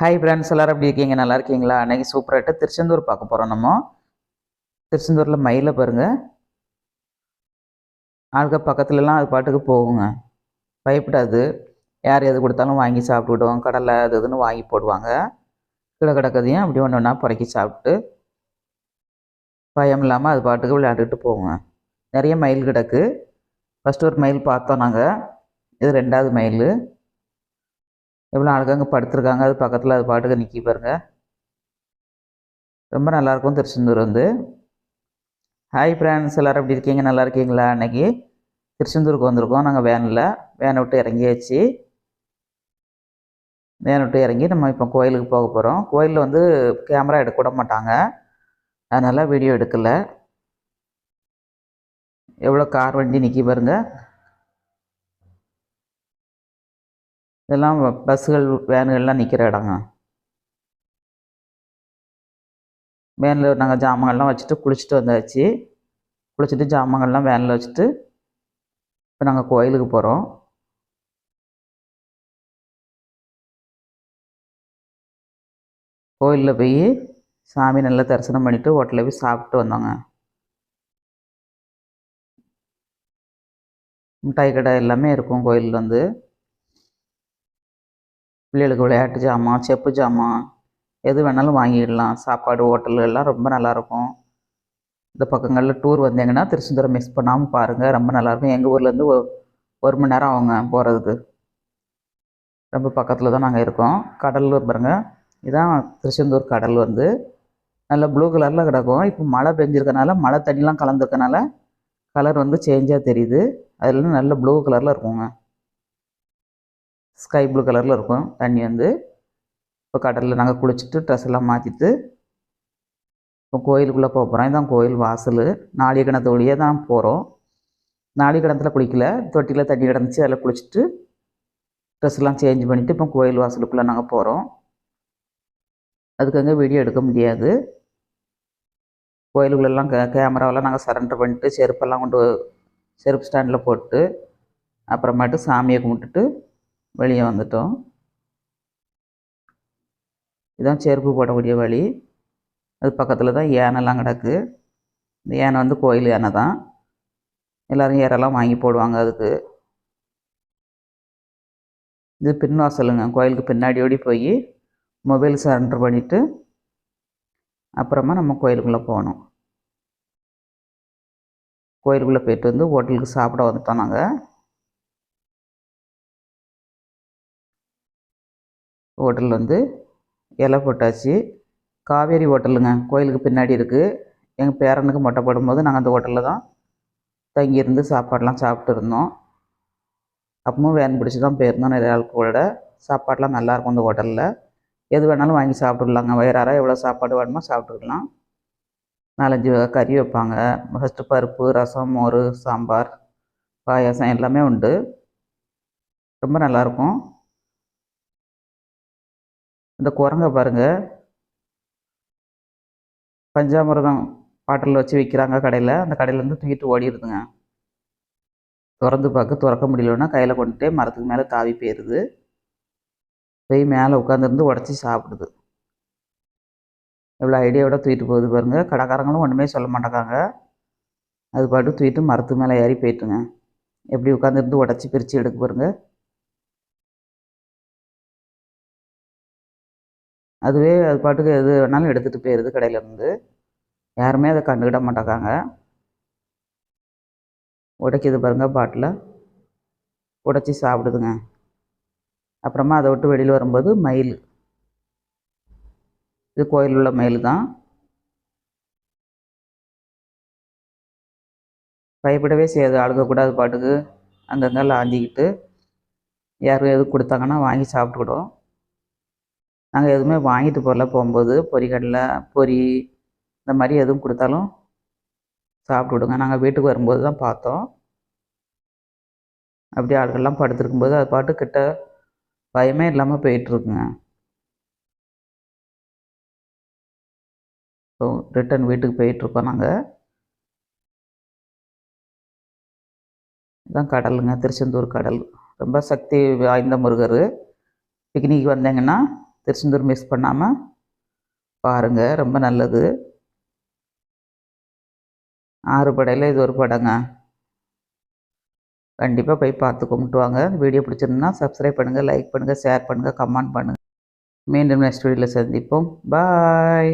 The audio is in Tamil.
ஹாய் ஃப்ரெண்ட்ஸ் எல்லாரும் எப்படி இருக்கீங்க? நல்லா இருக்கீங்களா? அன்றைக்கி சூப்பராகிட்டு திருச்செந்தூர் பார்க்க போகிறோம் நம்ம. திருச்செந்தூரில் மயிலை பாருங்க. ஆளுக்க பக்கத்துலலாம் அது பாட்டுக்கு போகுங்க. பயப்படாது. யார் எது கொடுத்தாலும் வாங்கி சாப்பிட்டுவிடும் கடலை அது இதுன்னு வாங்கி போடுவாங்க. கீழே கிடக்கதையும் அப்படி ஒன்று ஒன்றா புறக்கி சாப்பிட்டு பயம் இல்லாமல் அது பாட்டுக்கு விளையாண்டுட்டு போகுங்க. நிறைய மயில் கிடக்கு. ஃபஸ்ட்டு ஒரு மயில் பார்த்தோம் நாங்கள் இது ரெண்டாவது மயில். எவ்வளோ அழகாங்க படுத்துருக்காங்க? அது பக்கத்தில் அது பாட்டுக்கு நிற்கி பாருங்கள் ரொம்ப நல்லாயிருக்கும் திருச்செந்தூர் வந்து. ஹாய் ஃப்ரெண்ட்ஸ் எல்லோரும் எப்படி இருக்கீங்க? நல்லா இருக்கீங்களா? அன்னைக்கு திருச்செந்தூருக்கு வந்திருக்கோம். நாங்கள் வேனில். வேனை விட்டு இறங்கியாச்சு. வேனை விட்டு இறங்கி நம்ம இப்போ கோயிலுக்கு போக போகிறோம் கோயிலில் வந்து கேமரா எடுக்க விட மாட்டாங்க. அதனால் வீடியோ எடுக்கலை. எவ்வளோ கார் வண்டி நிற்கி பாருங்கள் இதெல்லாம் பஸ்ஸுகள் வேனுகள்லாம் நிற்கிற இடங்க. வேனில் நாங்கள் ஜாமான்லாம் வச்சுட்டு குளிச்சுட்டு வந்தாச்சு. குளிச்சுட்டு ஜாமான்கள்லாம் வேனில் வச்சுட்டு இப்போ நாங்கள் கோயிலுக்கு போகிறோம் கோயிலில் போய் சாமி நல்லா தரிசனம் பண்ணிவிட்டு ஹோட்டலில் போய் சாப்பிட்டு வந்தோங்க. மிட்டாய் கடை எல்லாமே இருக்கும் கோயிலில் வந்து. பிள்ளைகளுக்கு விளையாட்டு ஜாமான் செப்பு ஜாமான் எது வேணாலும் வாங்கிடலாம். சாப்பாடு ஹோட்டல் எல்லாம் ரொம்ப நல்லாயிருக்கும். இந்த பக்கங்களில் டூர் வந்தீங்கன்னா திருச்செந்தூரம் மிஸ் பண்ணாமல் பாருங்கள் ரொம்ப நல்லாயிருக்கும். எங்கள் ஊர்லேருந்து ஒரு மணி நேரம் ஆகுங்க போகிறதுக்கு ரொம்ப பக்கத்தில் தான் நாங்கள் இருக்கோம். கடல் பாருங்க. இதான் திருச்செந்தூர் கடல் வந்து. நல்லா ப்ளூ கலரில் கிடக்கும். இப்போ மழை பெஞ்சிருக்கனால மழை தண்ணிலாம் கலந்துருக்கனால கலர் வந்து சேஞ்சாக தெரியுது. அதில் நல்ல ப்ளூ கலரில் இருக்குங்க. ஸ்கை ப்ளூ கலரில் இருக்கும். தண்ணி வந்து இப்போ கடலில் நாங்கள் குளிச்சுட்டு ட்ரெஸ் எல்லாம் மாற்றிட்டு இப்போ கோயிலுக்குள்ளே போக போகிறோம் இதான் கோயில் வாசல். நாளி கிணத்து வழியே தான் போகிறோம் நாளி கிணத்துல குளிக்கல. தொட்டியில் தண்ணி கிடந்துச்சு. அதில் குளிச்சுட்டு ட்ரெஸ்லாம் சேஞ்ச் பண்ணிவிட்டு இப்போ கோயில் வாசலுக்குள்ளே நாங்கள் போகிறோம் அதுக்கு வீடியோ எடுக்க முடியாது. கோயிலுக்குள்ளெல்லாம் கே கேமராவெல்லாம் நாங்கள் சரண்டர் பண்ணிட்டு செருப்பெல்லாம் கொண்டு செருப்பு ஸ்டாண்டில் போட்டு அப்புறமேட்டு சாமியை கும்பிட்டுட்டு வெளியே வந்துட்டோம். இதுதான் செருப்பு போடக்கூடிய வழி. அது பக்கத்தில் தான் யானைலாம் கிடக்கு. இந்த யானை வந்து கோயில் யானை தான். எல்லோரும் ஏரெல்லாம் வாங்கி போடுவாங்க அதுக்கு. இது பின்வாசலுங்க. கோயிலுக்கு பின்னாடியோடி போய் மொபைல் சரண்டர் பண்ணிவிட்டு அப்புறமா நம்ம கோயிலுக்குள்ளே போகணும். கோயிலுக்குள்ளே போயிட்டு வந்து ஹோட்டலுக்கு சாப்பிட வந்துட்டோம் நாங்கள் ஹோட்டல் வந்து இலை போட்டாச்சு. காவேரி ஹோட்டலுங்க. கோயிலுக்கு பின்னாடி இருக்குது எங்கள் பேரனுக்கு மொட்டை போடும்போது நாங்கள் அந்த ஹோட்டலில் தான் தங்கியிருந்து சாப்பாடெலாம் சாப்பிட்டு இருந்தோம். அப்பவும் வேன் பிடிச்சி தான் போயிருந்தோம் நிறைய ஆட்களோட சாப்பாடெலாம் நல்லாயிருக்கும் அந்த ஹோட்டலில். எது வேணாலும் வாங்கி சாப்பிட்டுடலாங்க வயிறார எவ்வளோ சாப்பாடு வேணுமோ சாப்பிட்டுக்கலாம். நாலஞ்சு வகை கறி வைப்பாங்க. ஃபஸ்ட்டு பருப்பு ரசம் மோர் சாம்பார் பாயாசம் எல்லாமே உண்டு. ரொம்ப நல்லாயிருக்கும் இந்த குரங்க பாருங்கள் பஞ்சாமிரதம் பாட்டில் வச்சு விற்கிறாங்க கடையில். அந்த கடையிலேருந்து தூக்கிட்டு ஓடிடுதுங்க. திறந்து பார்க்க திறக்க முடியலன்னா கையில் கொண்டுட்டே மரத்துக்கு மேலே தாவி போயிடுது போய் மேலே உட்காந்துருந்து உடச்சி சாப்பிடுது. எவ்வளோ ஐடியாவோட தூக்கிட்டு போகுது பாருங்கள் கடைக்காரங்களும் ஒன்றுமே சொல்ல மாட்டேங்காங்க. அது பாட்டு தூக்கிட்டு மரத்துக்கு மேலே ஏறி போயிட்டுங்க. எப்படி உட்காந்துருந்து உடச்சி பிரித்து எடுக்க பாருங்கள் அதுவே அது பாட்டுக்கு எது வேணாலும் எடுத்துகிட்டு போயிடுது கடையிலேருந்து யாருமே அதை கண்டுக்கிட மாட்டேங்காங்க. உடைக்கிது பாருங்கள் பாட்டில். உடைச்சி சாப்பிடுதுங்க. அப்புறமா அதை விட்டு வெளியில் வரும்போது மயில். இது கோயில் உள்ள மயில் தான். பயப்படவே செய்யாது. அழுகக்கூடாது பாட்டுக்கு. அங்கங்கே லாஞ்சிக்கிட்டு. யாரும் எதுவும் கொடுத்தாங்கன்னா வாங்கி சாப்பிட்டுக்கிடும். நாங்கள் எதுவுமே வாங்கிட்டு போகல. போகும்போது பொரிக்கடலை பொரி இந்த மாதிரி எதுவும் கொடுத்தாலும் சாப்பிட்டு விடுங்க நாங்கள் வீட்டுக்கு வரும்போது தான் பார்த்தோம். அப்படியே ஆளுகள்லாம் படுத்துருக்கும்போது அது பாட்டு கிட்ட பயமே இல்லாமல் போயிட்டுருக்குங்க. ஸோ ரிட்டன் வீட்டுக்கு போயிட்டுருக்கோம் நாங்கள் இதான் கடலுங்க. திருச்செந்தூர் கடல். ரொம்ப சக்தி வாய்ந்த முருகர். பிக்னிக் வந்தீங்கன்னா திருச்செந்தூர் மிஸ் பண்ணாமல் பாருங்கள் ரொம்ப நல்லது. ஆறு படையில் இது ஒரு படங்க. கண்டிப்பாக போய் பார்த்து கும்பிட்டு வாங்க. வீடியோ பிடிச்சிருந்தா சப்ஸ்கிரைப் பண்ணுங்கள் லைக் பண்ணுங்கள் ஷேர் பண்ணுங்கள் கமெண்ட் பண்ணுங்கள் மீண்டும் நெக்ஸ்ட் வீடியோவில் சந்திப்போம். பாய்